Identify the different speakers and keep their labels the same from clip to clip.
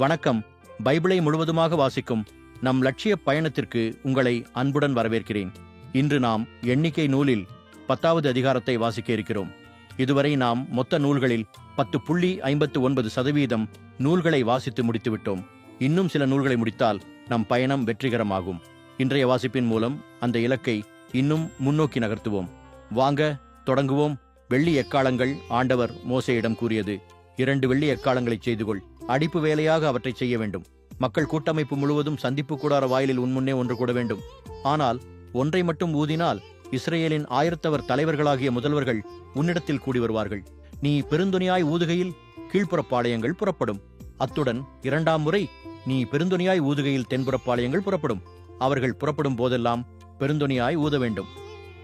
Speaker 1: வணக்கம். பைபிளை முழுவதுமாக வாசிக்கும் நம் லட்சிய பயணத்திற்கு உங்களை அன்புடன் வரவேற்கிறேன். இன்று நாம் எண்ணிக்கை நூலில் பத்தாவது அதிகாரத்தை வாசிக்க இருக்கிறோம். இதுவரை நாம் மொத்த நூல்களில் பத்து புள்ளி ஐம்பத்து ஒன்பது சதவீதம் நூல்களை வாசித்து முடித்துவிட்டோம். இன்னும் சில நூல்களை முடித்தால் நம் பயணம் வெற்றிகரமாகும். இன்றைய வாசிப்பின் மூலம் அந்த இலக்கை இன்னும் முன்னோக்கி நகர்த்துவோம். வாங்க தொடங்குவோம். வெள்ளி எக்காலங்கள் ஆண்டவர் மோசையிடம் கூறியது. இரண்டு வெள்ளி எக்காலங்களைச் செய்து கொள் அடிப்பு வேலையாக அவற்றை செய்ய வேண்டும். மக்கள் கூட்டமைப்பு முழுவதும் சந்திப்பு கூடார வாயிலில் உன்முன்னே ஒன்று கூட வேண்டும். ஆனால் ஒன்றை மட்டும் ஊதினால் இஸ்ரேலின் ஆயிரத்தவர் தலைவர்களாகிய முதல்வர்கள் உன்னிடத்தில் கூடி வருவார்கள். நீ பெருந்துணியாய் ஊதுகையில் கீழ்ப்புறப்பாளையங்கள் புறப்படும். அத்துடன் இரண்டாம் முறை நீ பெருந்துணியாய் ஊதுகையில் தென்புறப்பாளையங்கள் புறப்படும். அவர்கள் புறப்படும் போதெல்லாம் பெருந்துணியாய் ஊத வேண்டும்.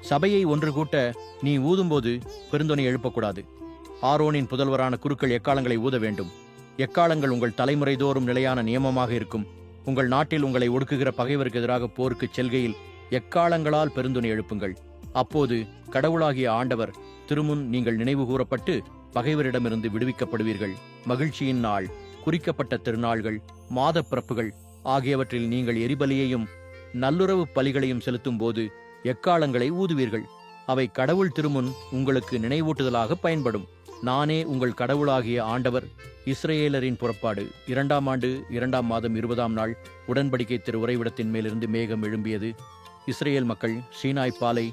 Speaker 1: சபையை ஒன்று கூட்ட நீ ஊதும்போது பெருந்தொனி எழுப்பக்கூடாது. ஆரோனின் புதல்வரான குருக்கள் எக்காலங்களை ஊத வேண்டும். எக்காலங்கள் உங்கள் தலைமுறை தோறும் நிலையான நியமமாக இருக்கும். உங்கள் நாட்டில் உங்களை ஒடுக்குகிற பகைவருக்கு எதிராக போருக்கு செல்கையில் எக்காலங்களால் பெருந்துணை எழுப்புங்கள். அப்போது கடவுளாகிய ஆண்டவர் திருமுன் நீங்கள் நினைவு கூறப்பட்டு பகைவரிடமிருந்து விடுவிக்கப்படுவீர்கள். மகிழ்ச்சியின் நாள் குறிக்கப்பட்ட திருநாள்கள் மாதப் பிறப்புகள் ஆகியவற்றில் நீங்கள் எரிபலியையும் நல்லுறவு பலிகளையும் செலுத்தும் போது எக்காலங்களை ஊதுவீர்கள். அவை கடவுள் திருமுன் உங்களுக்கு நினைவூட்டுதலாக பயன்படும். நானே உங்கள் கடவுளாகிய ஆண்டவர் இஸ்ரேலரின் புறப்பாடு. இரண்டாம் ஆண்டு இரண்டாம் மாதம் இருபதாம் நாள் உடன்படிக்கை திரு உறைவிடத்தின் மேலிருந்து மேகம் எழும்பியது. இஸ்ரேல் மக்கள் சீனாய் பாலை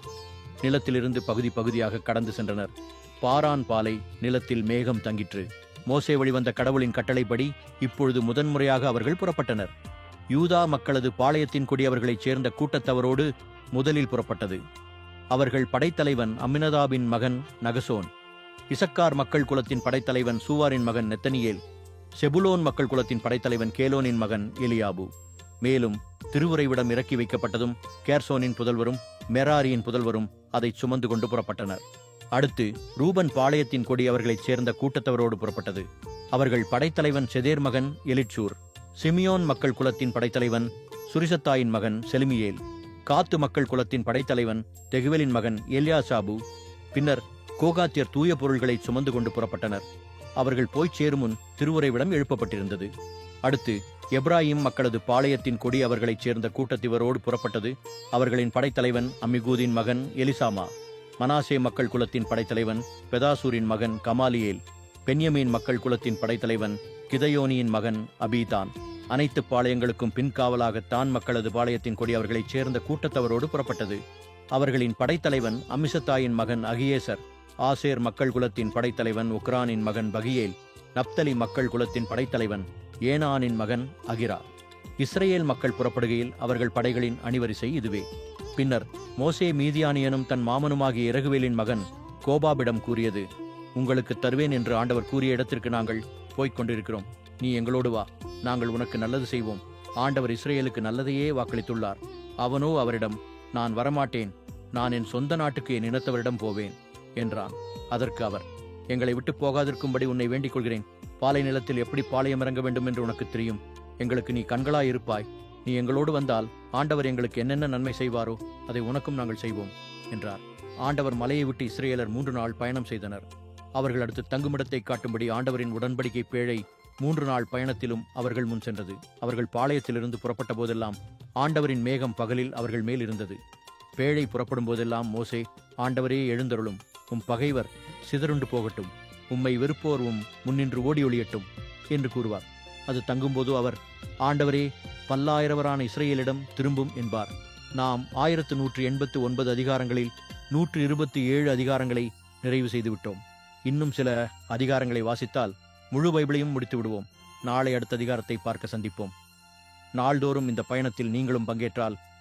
Speaker 1: நிலத்திலிருந்து பகுதி பகுதியாக கடந்து சென்றனர். பாரான் பாலை நிலத்தில் மேகம் தங்கிற்று. மோசே வழிவந்த கடவுளின் கட்டளைப்படி இப்பொழுது முதன்முறையாக அவர்கள் புறப்பட்டனர். யூதா மக்களது பாளையத்தின் கொடி அவர்களைச் சேர்ந்த கூட்டத்தவரோடு முதலில் புறப்பட்டது. அவர்கள் படைத்தலைவன் அமினதாபின் மகன் நகசோன். இசக்கார் மக்கள் குலத்தின் படைத்தலைவன் சூவாரின் மகன் நெத்தனியேல் செபுலோன் மக்கள் குலத்தின் படைத்தலைவன் கேலோனின் மகன் எலியாபு. மேலும் திருவுரைவிடம் இறக்கி வைக்கப்பட்டதும் கேர்சோனின் புதல்வரும் மெராரியின் புதல்வரும் அதை சுமந்து கொண்டு புறப்பட்டனர். அடுத்து ரூபன் பாளையத்தின் கொடி அவர்களைச் சேர்ந்த கூட்டத்தவரோடு புறப்பட்டது. அவர்கள் படைத்தலைவன் செதேர் மகன் எலிச்சூர் சிமியோன் மக்கள் குலத்தின் படைத்தலைவன் சுரிசத்தாயின் மகன் செலுமியேல் காத்து மக்கள் குலத்தின் படைத்தலைவன் தெகுவலின் மகன் எல்யாசாபு. பின்னர் கோகாத்தியர் தூய பொருள்களை சுமந்து கொண்டு புறப்பட்டனர். அவர்கள் போய்ச் சேரும் முன் திருவுறைவிடம் எழுப்பப்பட்டிருந்தது. அடுத்து எப்ராஹிம் மக்களது பாளையத்தின் கொடி அவர்களைச் சேர்ந்த கூட்டத்திவரோடு புறப்பட்டது. அவர்களின் படைத்தலைவன் அம்மிகூதின் மகன் எலிசாமா மனாசே மக்கள் குலத்தின் படைத்தலைவன் பெதாசூரின் மகன் கமாலியேல் பென்யமீன் மக்கள் குலத்தின் படைத்தலைவன் கிதயோனியின் மகன் அபீதான். அனைத்து பாளையங்களுக்கும் பின்காவலாக தான் மக்களது பாளையத்தின் கொடி அவர்களைச் சேர்ந்த கூட்டத்தவரோடு புறப்பட்டது. அவர்களின் படைத்தலைவன் அமிசத்தாயின் மகன் அகியேசர் ஆசேர் மக்கள் குலத்தின் படைத்தலைவன் உக்ரானின் மகன் பகியேல் நப்தலி மக்கள் குலத்தின் படைத்தலைவன் ஏனானின் மகன் அகிரா. இஸ்ரேல் மக்கள் புறப்படுகையில் அவர்கள் படைகளின் அணிவரிசை இதுவே. பின்னர் மோசே மீதியானியனும் தன் மாமனுமாகிய இறகுவேலின் மகன் கோபாபிடம் கூறியது உங்களுக்கு தருவேன் என்று ஆண்டவர் கூறிய இடத்திற்கு நாங்கள் போய்க் கொண்டிருக்கிறோம். நீ எங்களோடு வா. நாங்கள் உனக்கு நல்லது செய்வோம். ஆண்டவர் இஸ்ரேலுக்கு நல்லதையே வாக்களித்துள்ளார். அவனோ அவரிடம் நான் வரமாட்டேன். நான் என் சொந்த நாட்டுக்கு என் இனத்தவரிடம் போவேன். என்றான். அதற்கு அவர் எங்களை விட்டு போகாதிருக்கும்படி உன்னை வேண்டிக் கொள்கிறேன் பாலை நிலத்தில் எப்படி பாளையம் இறங்க வேண்டும் என்று உனக்கு தெரியும். எங்களுக்கு நீ கண்களாய் இருப்பாய். நீ எங்களோடு வந்தால் ஆண்டவர் எங்களுக்கு என்னென்ன நன்மை செய்வாரோ அதை உனக்கும் நாங்கள் செய்வோம் என்றார். ஆண்டவர் மலையை விட்டு இஸ்ரேலர் மூன்று நாள் பயணம் செய்தனர். அவர்கள் அடுத்து தங்குமிடத்தை காட்டும்படி ஆண்டவரின் உடன்படிக்கை பேழை மூன்று நாள் பயணத்திலும் அவர்கள் முன் சென்றது. அவர்கள் பாளையத்திலிருந்து புறப்பட்ட போதெல்லாம் ஆண்டவரின் மேகம் பகலில் அவர்கள் மேல் இருந்தது. பேழை புறப்படும் போதெல்லாம் மோசே ஆண்டவரே எழுந்தருளும். உம் பகைவர் சிதறுண்டு போகட்டும். உம்மை வெறுப்போர்வும் முன்னின்று ஓடி ஒளியட்டும் என்று கூறுவார். அது தங்கும்போது அவர் ஆண்டவரே பல்லாயிரவரான இஸ்ரேலிடம் திரும்பும் என்பார். நாம் ஆயிரத்து நூற்று எண்பத்து ஒன்பது அதிகாரங்களில் நூற்று இருபத்தி ஏழு அதிகாரங்களை நிறைவு செய்துவிட்டோம். இன்னும் சில அதிகாரங்களை வாசித்தால் முழு பைபிளையும் முடித்து விடுவோம் நாளை அடுத்த அதிகாரத்தை பார்க்க சந்திப்போம். நாள்தோறும் இந்த பயணத்தில் நீங்களும் பங்கேற்றால்